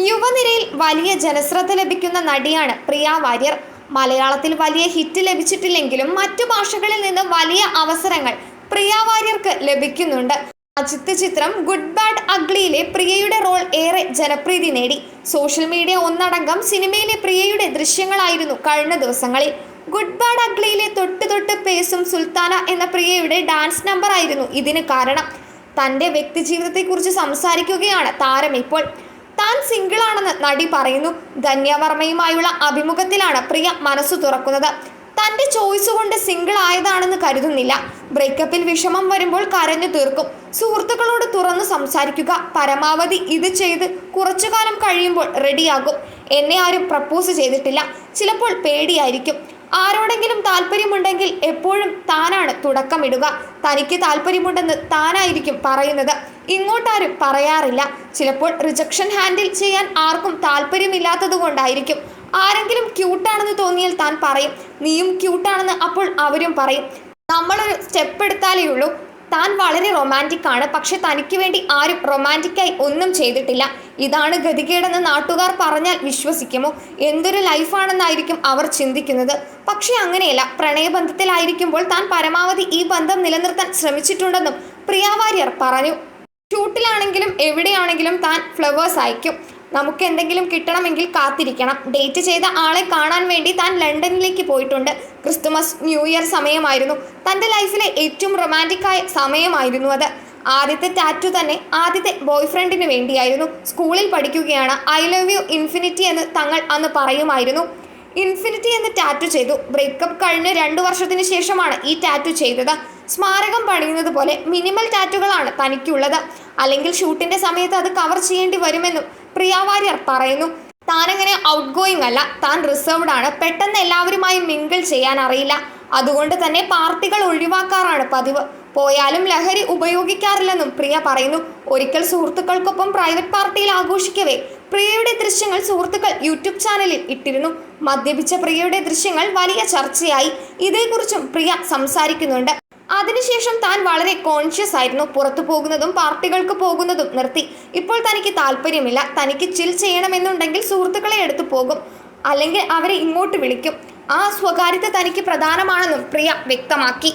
യുവനിരയിൽ വലിയ ജനശ്രദ്ധ ലഭിക്കുന്ന നടിയാണ് പ്രിയ വാര്യർ. മലയാളത്തിൽ വലിയ ഹിറ്റ് ലഭിച്ചിട്ടില്ലെങ്കിലും മറ്റു ഭാഷകളിൽ നിന്ന് വലിയ അവസരങ്ങൾ പ്രിയ വാര്യർക്ക് ലഭിക്കുന്നുണ്ട്. അജിത്ത് ചിത്രം ഗുഡ് ബാഡ് അഗ്ലിയിലെ പ്രിയയുടെ റോൾ ഏറെ ജനപ്രീതി നേടി. സോഷ്യൽ മീഡിയ ഒന്നടങ്കം സിനിമയിലെ പ്രിയയുടെ ദൃശ്യങ്ങളായിരുന്നു കഴിഞ്ഞ ദിവസങ്ങളിൽ. ഗുഡ് ബാഡ് അഗ്ലിയിലെ തൊട്ട് തൊട്ട് പേസും സുൽത്താന എന്ന പ്രിയയുടെ ഡാൻസ് നമ്പർ ആയിരുന്നു ഇതിന് കാരണം. തന്റെ വ്യക്തിജീവിതത്തെക്കുറിച്ച് സംസാരിക്കുകയാണ് താരം ഇപ്പോൾ താൻ സിംഗിളാണെന്ന് നടി പറയുന്നു. ധന്യവർമ്മയുമായുള്ള അഭിമുഖത്തിലാണ് പ്രിയ മനസ്സ് തുറക്കുന്നത്. തന്റെ ചോയ്സ് കൊണ്ട് സിംഗിൾ ആയതാണെന്ന് കരുതുന്നില്ല. ബ്രേക്കപ്പിൽ വിഷമം വരുമ്പോൾ കരഞ്ഞു തീർക്കും. സുഹൃത്തുക്കളോട് തുറന്നു സംസാരിക്കുക. പരമാവധി ഇത് ചെയ്ത് കുറച്ചു കാലം കഴിയുമ്പോൾ റെഡിയാകും. എന്നെ ആരും പ്രപ്പോസ് ചെയ്തിട്ടില്ല. ചിലപ്പോൾ പേടിയായിരിക്കും. ആരോടെങ്കിലും താല്പര്യമുണ്ടെങ്കിൽ എപ്പോഴും താനാണ് തുടക്കമിടുക. തനിക്ക് താല്പര്യമുണ്ടെന്ന് താനായിരിക്കും പറയുന്നത്. ഇങ്ങോട്ടാരും പറയാറില്ല. ചിലപ്പോൾ റിജക്ഷൻ ഹാൻഡിൽ ചെയ്യാൻ ആർക്കും താല്പര്യമില്ലാത്തത് കൊണ്ടായിരിക്കും. ആരെങ്കിലും ക്യൂട്ടാണെന്ന് തോന്നിയാൽ താൻ പറയും. നീയും ക്യൂട്ടാണെന്ന് അപ്പോൾ അവരും പറയും. നമ്മളൊരു സ്റ്റെപ്പ് എടുത്താലേ ഉള്ളൂ. താൻ വളരെ റൊമാന്റിക് ആണ്. പക്ഷെ തനിക്ക് വേണ്ടി ആരും റൊമാന്റിക്കായി ഒന്നും ചെയ്തിട്ടില്ല. ഇതാണ് ഗതികേടെന്ന് നാട്ടുകാർ പറഞ്ഞാൽ വിശ്വസിക്കുമോ? എന്തൊരു ലൈഫാണെന്നായിരിക്കും അവർ ചിന്തിക്കുന്നത്. പക്ഷെ അങ്ങനെയല്ല. പ്രണയബന്ധത്തിലായിരിക്കുമ്പോൾ താൻ പരമാവധി ഈ ബന്ധം നിലനിർത്താൻ ശ്രമിച്ചിട്ടുണ്ടെന്നും പ്രിയാവാര്യർ പറഞ്ഞു. ഷൂട്ടിലാണെങ്കിലും എവിടെയാണെങ്കിലും താൻ ഫ്ലവേഴ്സ് അയക്കും. നമുക്ക് എന്തെങ്കിലും കിട്ടണമെങ്കിൽ കാത്തിരിക്കണം. ഡേറ്റ് ചെയ്ത ആളെ കാണാൻ വേണ്ടി താൻ ലണ്ടനിലേക്ക് പോയിട്ടുണ്ട്. ക്രിസ്തുമസ് ന്യൂ ഇയർ സമയമായിരുന്നു. തന്റെ ലൈഫിലെ ഏറ്റവും റൊമാന്റിക്കായ സമയമായിരുന്നു അത്. ആദ്യത്തെ ടാറ്റു തന്നെ ആദ്യത്തെ ബോയ് ഫ്രണ്ടിന് വേണ്ടിയായിരുന്നു. സ്കൂളിൽ പഠിക്കുകയാണ്. ഐ ലവ് യു ഇൻഫിനിറ്റി എന്ന് തങ്ങൾ അന്ന് പറയുമായിരുന്നു. ഇൻഫിനിറ്റി എന്ന് ടാറ്റു ചെയ്തു. ബ്രേക്കപ്പ് കഴിഞ്ഞ് രണ്ട് വർഷത്തിന് ശേഷമാണ് ഈ ടാറ്റു ചെയ്തത്. സ്മാരകം പണിയുന്നത് പോലെ മിനിമൽ ടാറ്റുകളാണ് തനിക്കുള്ളത്. അല്ലെങ്കിൽ ഷൂട്ടിന്റെ സമയത്ത് അത് കവർ ചെയ്യേണ്ടി വരുമെന്നും പ്രിയ വാര്യർ പറയുന്നു. താനങ്ങനെ ഔട്ട് ഗോയിങ് അല്ല താൻ റിസർവ്ഡ് ആണ്. പെട്ടെന്ന് എല്ലാവരുമായി മിങ്കിൾ ചെയ്യാൻ അറിയില്ല. അതുകൊണ്ട് തന്നെ പാർട്ടികൾ ഒഴിവാക്കാറാണ് പതിവ്. പോയാലും ലഹരി ഉപയോഗിക്കാറില്ലെന്നും പ്രിയ പറയുന്നു. ഒരിക്കൽ സുഹൃത്തുക്കൾക്കൊപ്പം പ്രൈവറ്റ് പാർട്ടിയിൽ ആഘോഷിക്കവേ പ്രിയയുടെ ദൃശ്യങ്ങൾ സുഹൃത്തുക്കൾ യൂട്യൂബ് ചാനലിൽ ഇട്ടിരുന്നു. മദ്യപിച്ച പ്രിയയുടെ ദൃശ്യങ്ങൾ വലിയ ചർച്ചയായി. ഇതേക്കുറിച്ചും പ്രിയ സംസാരിക്കുന്നുണ്ട്. അതിനുശേഷം താൻ വളരെ കോൺഷ്യസ് ആയിരുന്നു. പുറത്തു പോകുന്നതും പാർട്ടികൾക്ക് പോകുന്നതും നിർത്തി. ഇപ്പോൾ തനിക്ക് താല്പര്യമില്ല തനിക്ക് ചിൽ ചെയ്യണമെന്നുണ്ടെങ്കിൽ സുഹൃത്തുക്കളെ എടുത്തു പോകും. അല്ലെങ്കിൽ അവരെ ഇങ്ങോട്ട് വിളിക്കും. ആ സ്വകാര്യത തനിക്ക് പ്രധാനമാണെന്നും പ്രിയ വ്യക്തമാക്കി.